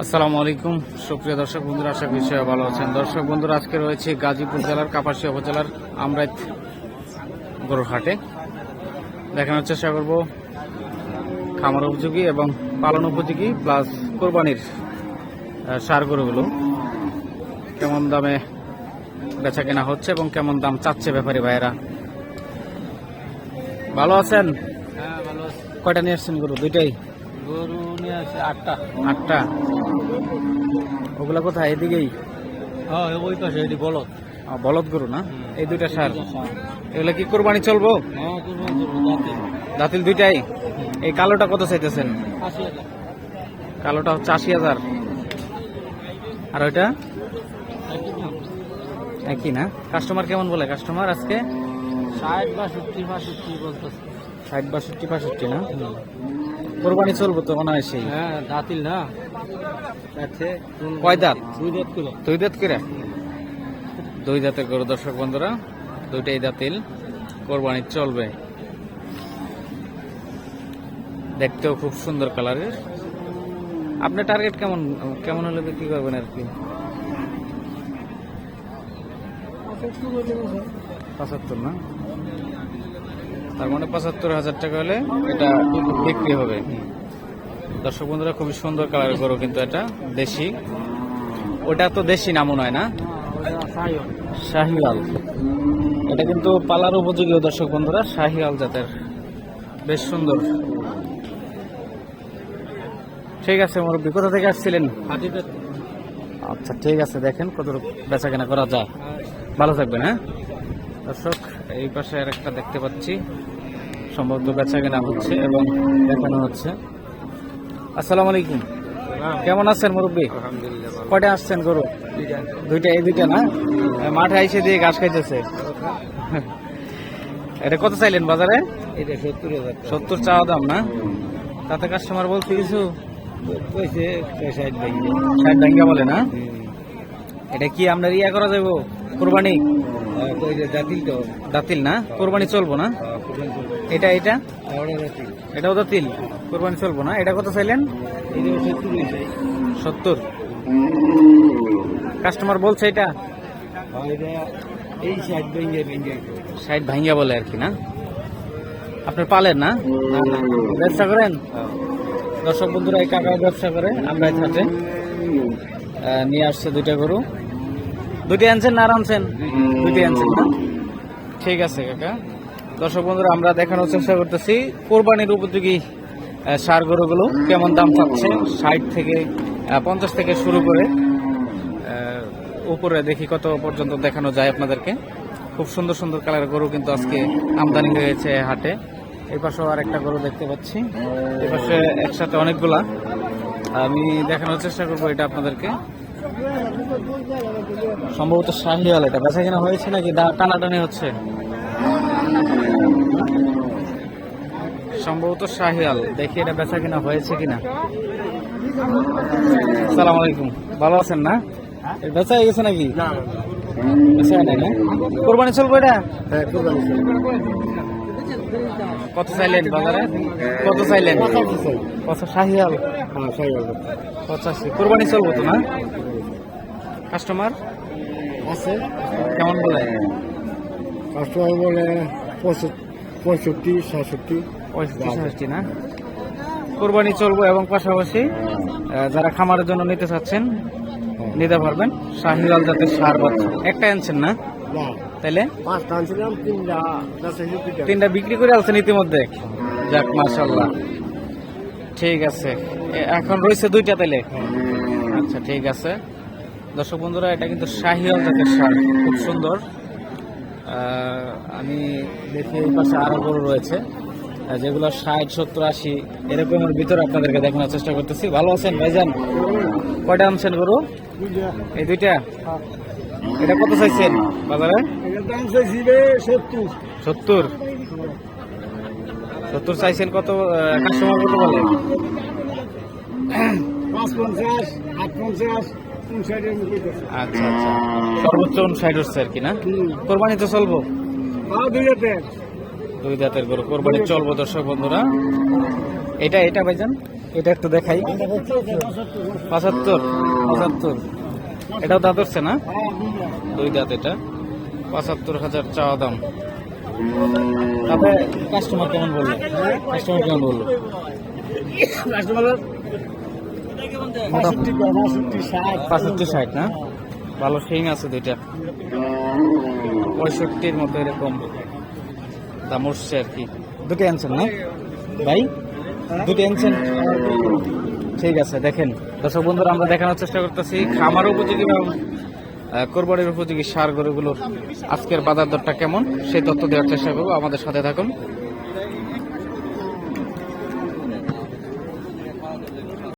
আসসালামু আলাইকুম। সুপ্রিয় দর্শক বন্ধুরা আশা করি সবাই ভালো আছেন। দর্শক বন্ধুরা আজকে রয়েছে গাজীপুর জেলার কাপাসিয়া উপজেলার আমরাইত গরুর হাটে দেখানোর চেষ্টা করব খামার উপযোগী এবং পালন উপযোগী প্লাস কোরবানির সার গরুগুলো। কেমন দামে বেচা কেনা হচ্ছে এবং কেমন দাম চাচ্ছে ব্যাপারী ভাইয়েরা? ভালো আছেন? হ্যাঁ কয়টা নিয়ে আসছেন গরু? দুইটাই? গরু নিয়ে আছে আটটা। আটটা। ওগুলা কোথায়? এদিকেই? হ্যাঁ ওই পাশে এটি বলত আহ, বলদ গরু না? এই দুইটা সার। এগুলা কি কোরবানি চলবো? হ্যাঁ দাঁতিল দুইটাই? এই কালোটা কত চাইতেছেন? কালোটা হচ্ছে আশি হাজার। আর ওইটা? একই না? কাস্টমার কেমন বলে? কাস্টমার আজকে? ষাট বাষট্টি বাষট্টি বলতেছে। ষাট বাষট্টি পাঁষট্টি না? কোরবানি চলবো তো মনে হয় সেই হ্যাঁ দাঁতিল না? আছে। কয় দাঁত? দুই দাঁত করে। দুই দাঁত করে? দুই দাঁতের গরু দর্শক বন্ধুরা দুইটাই দাঁতিল। কোরবানি চলবে। দেখতেও খুব সুন্দর কালারের। আপনার টার্গেট কেমন? কেমন হলে বিক্রি করবেন আর কি? পঁচাত্তর না? তার মানে পঁচাত্তর হাজার টাকা হলে এটা বিক্রি হবে। দর্শক বন্ধুরা খুবই সুন্দর কালারের গরু কিন্তু এটা দেশি। ওটা তো দেশি না মনে হয় না? শাহিওয়াল। এটা কিন্তু পালার উপযোগী দর্শক বন্ধুরা শাহিওয়াল জাতের। বেশ সুন্দর। ঠিক আছে মুরব্বী কোথা থেকে আসছিলেন? আচ্ছা ঠিক আছে দেখেন কত বেচা কেনা করা যায়। ভালো থাকবেন হ্যাঁ? দর্শক এই পাশে আর একটা দেখতে পাচ্ছি। সম্ভবত বেচা কেনা হচ্ছে এবং দেখানো হচ্ছে। আসসালামু আলাইকুম। কেমন আছেন মুরব্বী? কয়টা আসছেন গরু? দুইটা। এই দুইটা না? মাঠে আইসে দিয়ে ঘাস খাইতেছে। এটা কত চাইলেন বাজারে? এটা সত্তর চাওয়া দাম না? তাতে কাস্টমার বলছে কিছু? ষাট বলে না? এটা কি আপনার ইয়া করা যাব কোরবানি? দাঁতিল না? কোরবানি চলবো না? এটা এটা? এটাও দাতিল। কোরবানি চলবো না? এটা কত চাইলেন? সত্তর কাস্টমার বলছে এটা? ভেঙে ভেঙে। ভাঙ্গা বলে আর কি না? আপনার পালেন না? ব্যবসা করেন? দর্শক বন্ধুরা এই কাকা ব্যবসা করে আমরা এই নিয়ে আসছে দুইটা গরু। দুইটা আনছেন না আনছেন? দুইটাই আনছেন না? ঠিক আছে, কাকা। দর্শক বন্ধুরা, আমরা দেখানোর চেষ্টা করতেছি কোরবানির উপযোগী সার গরুগুলো কেমন দাম চাচ্ছে? ষাট থেকে পঞ্চাশ থেকে শুরু করে উপরে দেখি কত পর্যন্ত দেখানো যায় আপনাদেরকে। খুব সুন্দর সুন্দর কালারের গরু কিন্তু আজকে আমদানি হয়েছে হাটে। এই পাশেও আর একটা গরু দেখতে পাচ্ছি। এই পাশে একসাথে অনেকগুলা। আমি দেখানোর চেষ্টা করব এটা আপনাদেরকে। সম্ভবত শাহিওয়াল এটা। বেচা কেনা হয়েছে নাকি? টানাটানি হচ্ছে। সম্ভবত শাহিয়াল দেখি এটা বেচা কিনা হয়েছে কিনা। সালাম আলাইকুম। ভালো আছেন না? বেচা হয়ে গেছে নাকি? বেচা হয় নাই না? কোরবানি চলবো এটা? হ্যাঁ কত চাইলেন বাজারে? কত চাইলেন? কত শাহিয়াল হ্যাঁ পঁচাশি। কোরবানি চলবো তো না? কাস্টমার আছে। কেমন বলে? কাস্টমার বলে পঁয়ষট্টি সাতষট্টি। পঁয়ষট্টি ষাটটি না? কোরবানি চলবো এবং পাশাপাশি যারা খামারের জন্য নিতে চাচ্ছেন নিতে পারবেন। শাহিওয়াল জাতের সার বাচ্চা। একটা আনছেন না? না। তাইলে? পাঁচটা আনছিলাম তিনটা তিনটা বিক্রি করে আলছেন ইতিমধ্যে? যাক মাশাল্লাহ ঠিক আছে। এখন রয়েছে দুইটা তাইলে? আচ্ছা ঠিক আছে। দর্শক বন্ধুরা এটা কিন্তু শাহিওয়াল জাতের সার খুব সুন্দর। আমি দেখি এই পাশে আরও গরু রয়েছে। যেগুলো ষাট সত্তর আশি এরকমের ভিতরে আপনাদেরকে দেখানোর চেষ্টা করতেছি। ভালো আছেন ভাইজান? কয়টা আনছেন গরু? এই দুইটা? এটা কত চাইছেন বাজারে? দাম চাইছি সত্তর। সত্তর? সত্তর চাইছেন কত কাস্টমার কত বলে? পাঁচ পঞ্চাশ আট পঞ্চাশ আচ্ছা আচ্ছা। সর্বোচ্চ উনষাট হচ্ছে আর কি না? কোরবানি তো চলবো? দুই হাজার দুই দাঁতের গরু কোরবানি চলবো দর্শক বন্ধুরা। এটা এটা ভাইজান এটা একটু দেখাই। পঁচাত্তর পঁচাত্তর। এটাও দাঁত হচ্ছে না? দুই দাঁত এটা। পঁচাত্তর হাজার চাওয়া দাম। তাতে কাস্টমার কেমন বলল? কাস্টমার কেমন বলল? বাষট্টি ষাট। না? ভালো শিং আছে দুইটা। পঁয়ষট্টির মতো এরকম দাম উঠছে আর কি। দুটো আনছেন না? ভাই? দুটো আনছেন ঠিক আছে দেখেন। দর্শক বন্ধুরা, আমরা দেখানোর চেষ্টা করতেছি খামার উপযোগী এবং কোরবানির উপযোগী সার গরুগুলোর আজকের বাজার দরটা কেমন, সেই তথ্য দেওয়ার চেষ্টা করব। আমাদের সাথে থাকুন।